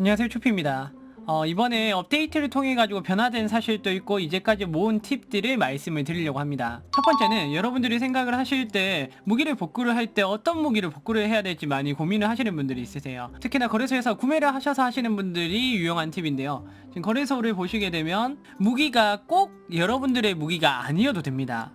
안녕하세요 추피입니다. 어, 이번에 업데이트를 통해 가지고 변화된 사실도 있고 이제까지 모은 팁들을 말씀을 드리려고 합니다. 첫 번째는 여러분들이 생각을 하실 때 무기를 복구를 할 때 어떤 무기를 복구를 해야 될지 많이 고민을 하시는 분들이 있으세요. 특히나 거래소에서 구매를 하셔서 하시는 분들이 유용한 팁인데요. 지금 거래소를 보시게 되면 무기가 꼭 여러분들의 무기가 아니어도 됩니다.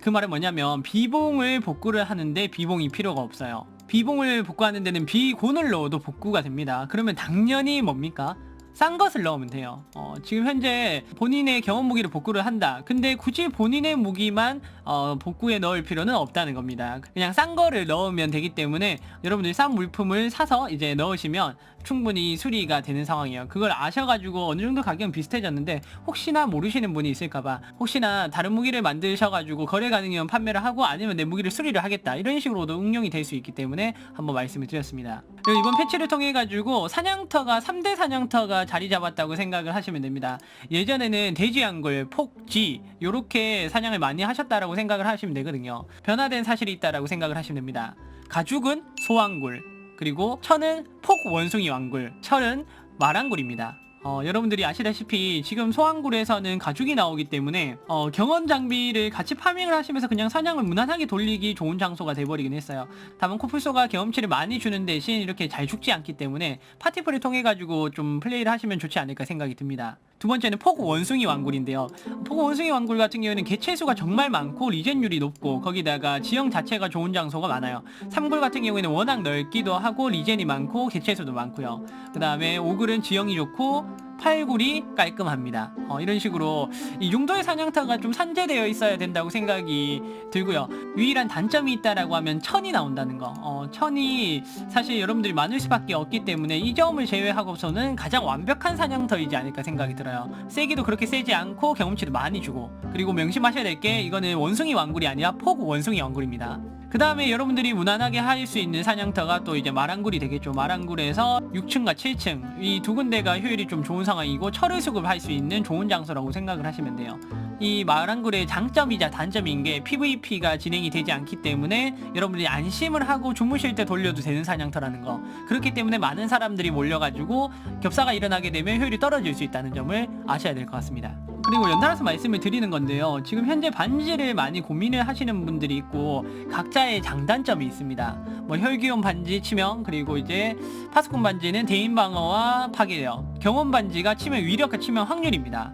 그 말은 뭐냐면 비봉을 복구를 하는데 비봉이 필요가 없어요. 비봉을 복구하는 데는 비곤을 넣어도 복구가 됩니다. 그러면 당연히 뭡니까? 싼 것을 넣으면 돼요. 어, 지금 현재 본인의 경험 무기를 복구를 한다. 근데 굳이 본인의 무기만 어, 복구에 넣을 필요는 없다는 겁니다. 그냥 싼 거를 넣으면 되기 때문에 여러분들이 싼 물품을 사서 이제 넣으시면 충분히 수리가 되는 상황이에요. 그걸 아셔가지고 어느 정도 가격은 비슷해졌는데 혹시나 모르시는 분이 있을까봐 혹시나 다른 무기를 만드셔가지고 거래 가능하면 판매를 하고 아니면 내 무기를 수리를 하겠다 이런 식으로도 응용이 될 수 있기 때문에 한번 말씀을 드렸습니다. 이번 패치를 통해 가지고 사냥터가 3대 사냥터가 자리 잡았다고 생각을 하시면 됩니다. 예전에는 돼지양굴, 폭쥐 요렇게 사냥을 많이 하셨다라고 생각을 하시면 되거든요. 변화된 사실이 있다라고 생각을 하시면 됩니다. 가죽은 소왕굴, 그리고 천은 폭 원숭이 왕굴, 철은 마랑굴입니다. 어, 여러분들이 아시다시피 지금 소왕굴에서는 가죽이 나오기 때문에 어, 경원 장비를 같이 파밍을 하시면서 그냥 사냥을 무난하게 돌리기 좋은 장소가 돼버리긴 했어요. 다만 코뿔소가 경험치를 많이 주는 대신 이렇게 잘 죽지 않기 때문에 파티풀을 통해 가지고 좀 플레이를 하시면 좋지 않을까 생각이 듭니다. 두 번째는 포구 원숭이 왕굴인데요. 포구 원숭이 왕굴 같은 경우에는 개체수가 정말 많고 리젠율이 높고 거기다가 지형 자체가 좋은 장소가 많아요. 삼굴 같은 경우에는 워낙 넓기도 하고 리젠이 많고 개체수도 많고요. 그 다음에 오굴은 지형이 좋고 팔굴이 깔끔합니다. 어, 이런 식으로 이 용도의 사냥터가 좀 산재되어 있어야 된다고 생각이 들고요. 유일한 단점이 있다라고 하면 천이 나온다는 거. 어, 천이 사실 여러분들이 많을 수밖에 없기 때문에 이 점을 제외하고서는 가장 완벽한 사냥터이지 않을까 생각이 들어요. 세기도 그렇게 세지 않고 경험치도 많이 주고 그리고 명심하셔야 될 게 이거는 원숭이 왕굴이 아니라 포구 원숭이 왕굴입니다. 그 다음에 여러분들이 무난하게 할 수 있는 사냥터가 또 이제 마랑굴이 되겠죠. 마랑굴에서 6층과 7층 이 두 군데가 효율이 좀 좋은 상황이고 철을 수급할 수 있는 좋은 장소라고 생각을 하시면 돼요. 이 마랑굴의 장점이자 단점인 게 PVP가 진행이 되지 않기 때문에 여러분들이 안심을 하고 주무실 때 돌려도 되는 사냥터라는 거. 그렇기 때문에 많은 사람들이 몰려가지고 겹사가 일어나게 되면 효율이 떨어질 수 있다는 점을 아셔야 될 것 같습니다. 그리고 연달아서 말씀을 드리는 건데요. 지금 현재 반지를 많이 고민을 하시는 분들이 있고 각자의 장단점이 있습니다. 뭐 혈기온 반지 치명 그리고 이제 파스콘 반지는 대인 방어와 파괴력, 경험 반지가 치명 위력과 치명 확률입니다.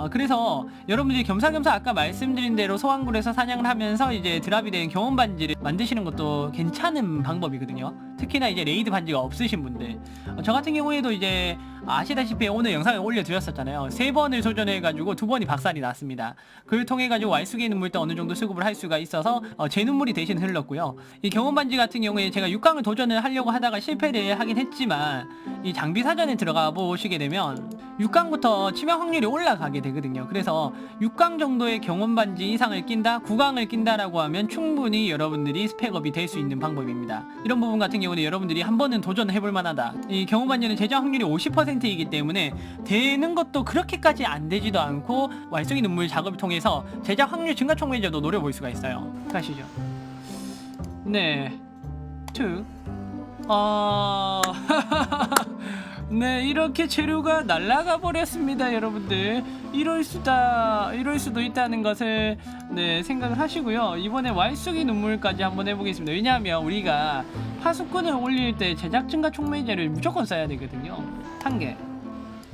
어, 그래서 여러분들이 겸사겸사 아까 말씀드린 대로 소환굴에서 사냥을 하면서 이제 드랍이 된 경험 반지를 만드시는 것도 괜찮은 방법이거든요. 특히나 이제 레이드 반지가 없으신 분들. 어, 저 같은 경우에도 이제 아시다시피 오늘 영상에 올려드렸었잖아요. 세 번을 소전해가지고 두 번이 박살이 났습니다. 그걸 통해가지고 왈수기 눈물 때 어느 정도 수급을 할 수가 있어서 어, 제 눈물이 대신 흘렀고요. 이 경험 반지 같은 경우에 제가 6강을 도전을 하려고 하다가 실패를 하긴 했지만 이 장비 사전에 들어가 보시게 되면 6강부터 치명 확률이 올라가게 되거든요. 그래서 6강 정도의 경험 반지 이상을 낀다, 9강을 낀다라고 하면 충분히 여러분들이 스펙업이 될 수 있는 방법입니다. 이런 부분 같은 경우는 여러분들이 한 번은 도전해볼 만하다. 이 경험 반지는 제작 확률이 50% 이기 때문에 되는 것도 그렇게까지 안 되지도 않고 왈송이 눈물 작업을 통해서 제작 확률 증가 촉매제도 노려볼 수가 있어요. 가시죠. 네. 2. 어... 네, 이렇게 재료가 날아가 버렸습니다, 여러분들. 이럴 수다, 이럴 수도 있다는 것을 네 생각을 하시고요. 이번에 왈쑥이 눈물까지 한번 해보겠습니다. 왜냐하면 우리가 파수꾼을 올릴 때 제작 증가 촉매제를 무조건 써야 되거든요. 한 개.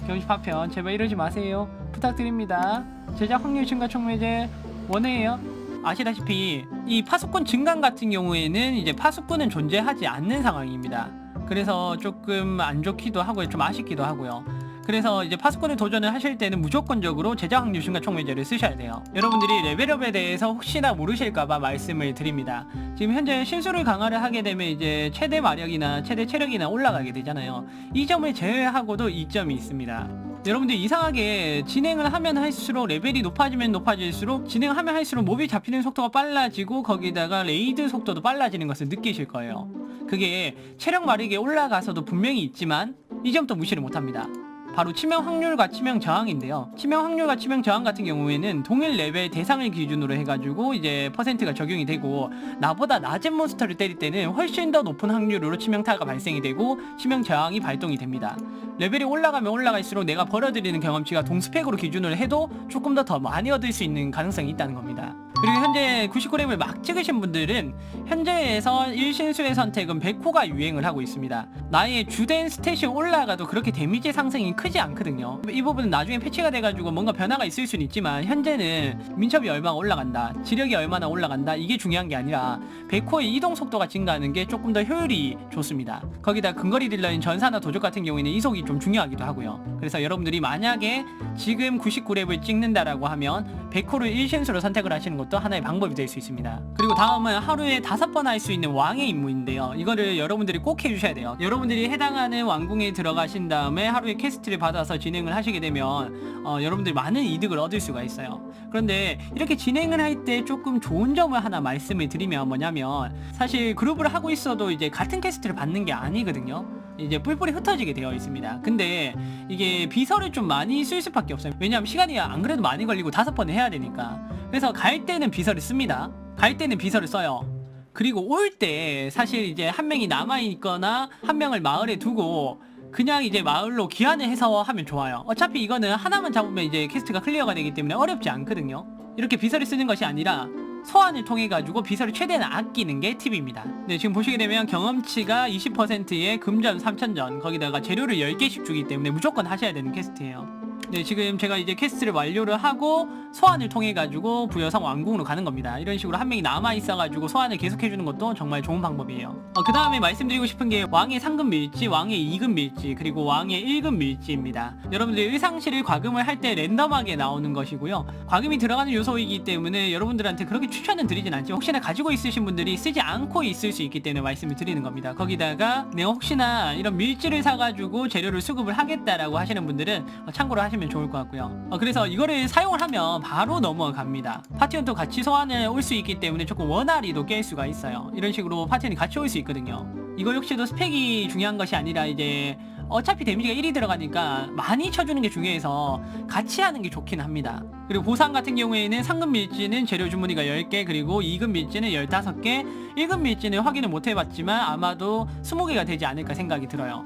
경시 파편, 제발 이러지 마세요. 부탁드립니다. 제작 확률 증가 촉매제 원해요. 아시다시피 이 파수꾼 증강 같은 경우에는 이제 파수꾼은 존재하지 않는 상황입니다. 그래서 조금 안 좋기도 하고요. 좀 아쉽기도 하고요. 그래서 이제 파수꾼에 도전을 하실 때는 무조건적으로 제작 확률 증가 촉매제를 쓰셔야 돼요. 여러분들이 레벨업에 대해서 혹시나 모르실까봐 말씀을 드립니다. 지금 현재 실수를 강화를 하게 되면 이제 최대 마력이나 최대 체력이나 올라가게 되잖아요. 이 점을 제외하고도 이점이 있습니다. 여러분들 이상하게 진행을 하면 할수록 레벨이 높아지면 높아질수록 진행하면 할수록 몹이 잡히는 속도가 빨라지고 거기다가 레이드 속도도 빨라지는 것을 느끼실 거예요. 그게 체력 마력이 올라가서도 분명히 있지만 이 점도 무시를 못합니다. 바로 치명 확률과 치명 저항인데요. 치명 확률과 치명 저항 같은 경우에는 동일 레벨 대상을 기준으로 해가지고 이제 퍼센트가 적용이 되고 나보다 낮은 몬스터를 때릴 때는 훨씬 더 높은 확률로 치명타가 발생이 되고 치명 저항이 발동이 됩니다. 레벨이 올라가면 올라갈수록 내가 벌어들이는 경험치가 동스펙으로 기준을 해도 조금 더 더 많이 얻을 수 있는 가능성이 있다는 겁니다. 그리고 현재 99렙을 막 찍으신 분들은 현재에서 1신수의 선택은 백호가 유행을 하고 있습니다. 나의 주된 스탯이 올라가도 그렇게 데미지 상승이 크지 않거든요. 이 부분은 나중에 패치가 돼가지고 뭔가 변화가 있을 수는 있지만 현재는 민첩이 얼마나 올라간다, 지력이 얼마나 올라간다 이게 중요한 게 아니라 백호의 이동 속도가 증가하는 게 조금 더 효율이 좋습니다. 거기다 근거리 딜러인 전사나 도적 같은 경우에는 이속이 좀 중요하기도 하고요. 그래서 여러분들이 만약에 지금 99렙을 찍는다라고 하면 백호를 1신수로 선택을 하시는 것도 하나의 방법이 될 수 있습니다. 그리고 다음은 하루에 다섯 번 할 수 있는 왕의 임무인데요. 이거를 여러분들이 꼭 해주셔야 돼요. 여러분들이 해당하는 왕궁에 들어가신 다음에 하루에 퀘스트를 받아서 진행을 하시게 되면 어, 여러분들이 많은 이득을 얻을 수가 있어요. 그런데 이렇게 진행을 할 때 조금 좋은 점을 하나 말씀을 드리면 뭐냐면 사실 그룹을 하고 있어도 이제 같은 퀘스트를 받는 게 아니거든요. 이제 뿔뿔이 흩어지게 되어 있습니다. 근데 이게 비서를 좀 많이 쓸 수밖에 없어요. 왜냐하면 시간이 안 그래도 많이 걸리고 다섯 번을 해야 되니까. 그래서 갈 때는 비서를 씁니다. 갈 때는 비서를 써요. 그리고 올 때 사실 이제 한 명이 남아 있거나 한 명을 마을에 두고 그냥 이제 마을로 귀환을 해서 하면 좋아요. 어차피 이거는 하나만 잡으면 이제 퀘스트가 클리어가 되기 때문에 어렵지 않거든요. 이렇게 비서를 쓰는 것이 아니라 소환을 통해 가지고 비서를 최대한 아끼는 게 팁입니다. 네, 지금 보시게 되면 경험치가 20%에 금전 3000전 거기다가 재료를 10개씩 주기 때문에 무조건 하셔야 되는 퀘스트예요. 네, 지금 제가 이제 퀘스트를 완료를 하고 소환을 통해 가지고 부여성 왕궁으로 가는 겁니다. 이런 식으로 한 명이 남아 있어 가지고 소환을 계속 해 주는 것도 정말 좋은 방법이에요. 어, 그 다음에 말씀드리고 싶은 게 왕의 상금 밀지, 왕의 2금 밀지, 그리고 왕의 1금 밀지입니다. 여러분들 의상실을 과금을 할 때 랜덤하게 나오는 것이고요. 과금이 들어가는 요소이기 때문에 여러분들한테 그렇게 추천은 드리진 않지만 혹시나 가지고 있으신 분들이 쓰지 않고 있을 수 있기 때문에 말씀을 드리는 겁니다. 거기다가 내가 혹시나 이런 밀지를 사가지고 재료를 수급을 하겠다라고 하시는 분들은 어, 참고로 하시면 좋을 것 같고요. 어, 그래서 이거를 사용을 하면 바로 넘어갑니다. 파티원도 같이 소환을 올 수 있기 때문에 조금 원활히도 깰 수가 있어요. 이런 식으로 파티원이 같이 올 수 있거든요. 이거 역시도 스펙이 중요한 것이 아니라 이제 어차피 데미지가 1이 들어가니까 많이 쳐주는 게 중요해서 같이 하는 게 좋긴 합니다. 그리고 보상 같은 경우에는 상금 밀지는 재료 주문이가 10개 그리고 2금 밀지는 15개 1금 밀지는 확인을 못 해봤지만 아마도 20개가 되지 않을까 생각이 들어요.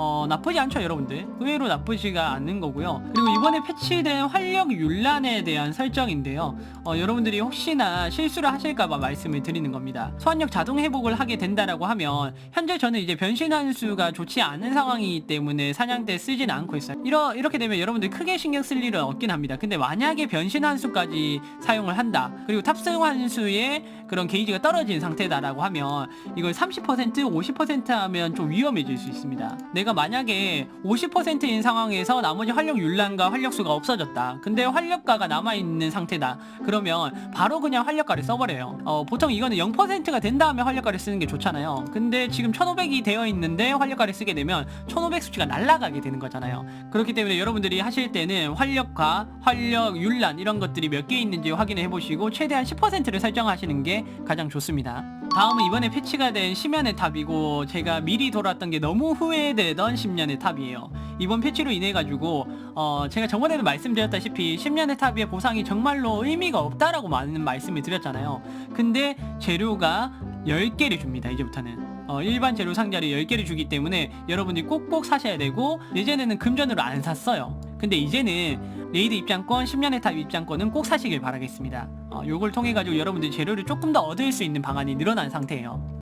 어, 나쁘지 않죠, 여러분들. 의외로 나쁘지가 않는 거고요. 그리고 이번에 패치된 활력 윤란에 대한 설정인데요. 어, 여러분들이 혹시나 실수를 하실까봐 말씀을 드리는 겁니다. 소환력 자동 회복을 하게 된다라고 하면 현재 저는 이제 변신 한수가 좋지 않은 상황이기 때문에 사냥 때 쓰진 않고 있어요. 이러, 이렇게 되면 여러분들 크게 신경 쓸 일은 없긴 합니다. 근데 만약에 변신 한수까지 사용을 한다. 그리고 탑승 한수의 그런 게이지가 떨어진 상태다라고 하면 이걸 30% 50% 하면 좀 위험해질 수 있습니다. 내가 만약에 50%인 상황에서 나머지 활력 윤란과 활력수가 없어졌다. 근데 활력가가 남아있는 상태다. 그러면 바로 그냥 활력가를 써버려요. 어, 보통 이거는 0%가 된 다음에 활력가를 쓰는 게 좋잖아요. 근데 지금 1500이 되어 있는데 활력가를 쓰게 되면 1500 수치가 날아가게 되는 거잖아요. 그렇기 때문에 여러분들이 하실 때는 활력과 활력 윤란 이런 것들이 몇 개 있는지 확인해 보시고 최대한 10%를 설정하시는 게 가장 좋습니다. 다음은 이번에 패치가 된 심연의 탑이고 제가 미리 돌았던 게 너무 후회되 던 심연의 탑이에요. 이번 패치로 인해 가지고 어 제가 저번에도 말씀드렸다시피 심연의 탑의 보상이 정말로 의미가 없다라고 많은 말씀을 드렸잖아요. 근데 재료가 10개를 줍니다. 이제부터는. 어, 일반 재료 상자를 10개를 주기 때문에 여러분들이 꼭꼭 사셔야 되고 예전에는 금전으로 안 샀어요. 근데 이제는 레이드 입장권, 10년의 탑 입장권은 꼭 사시길 바라겠습니다. 어, 요걸 통해 가지고 여러분들이 재료를 조금 더 얻을 수 있는 방안이 늘어난 상태예요.